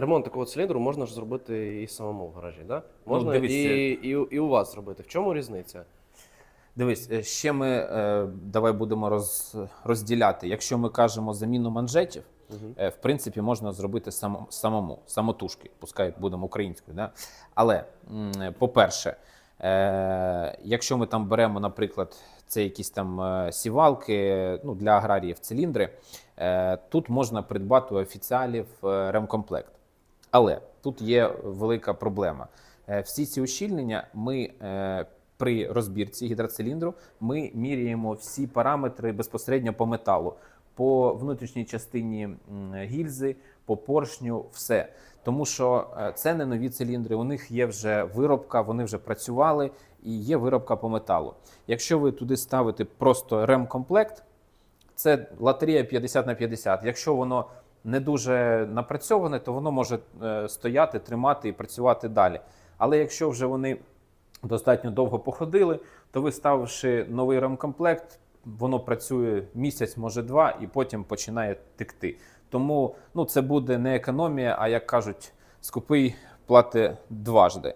ремонт такого циліндру можна ж зробити і самому в гаражі, да? Можна Ну, дивись, і, е, і, і у вас зробити. В чому різниця? Дивись, е, ще ми е, давай будемо роз, розділяти. Якщо ми кажемо заміну манжетів, Мгм. е, в принципі, можна зробити само, самому, самотужки, пускай будемо українською. Да? Але, м, по-перше, е, якщо ми там беремо, наприклад, це якісь там е, сівалки ну, для аграріїв циліндри, е, тут можна придбати у офіціалів е, ремкомплект. Але тут є велика проблема. Е, Всі ці ущільнення ми е, при розбірці гідроциліндру ми міряємо всі параметри безпосередньо по металу, по внутрішній частині гільзи, по поршню, все. Тому що е, це не нові циліндри, у них є вже виробка, вони вже працювали і є виробка по металу. Якщо ви туди ставите просто ремкомплект, це лотерея 50 на 50. Якщо воно не дуже напрацьоване, то воно може е, стояти, тримати і працювати далі. Але якщо вже вони достатньо довго походили, то ви ставивши новий ремкомплект, воно працює місяць, може два, і потім починає текти. Тому ну, це буде не економія, а як кажуть, скупий плати дважди.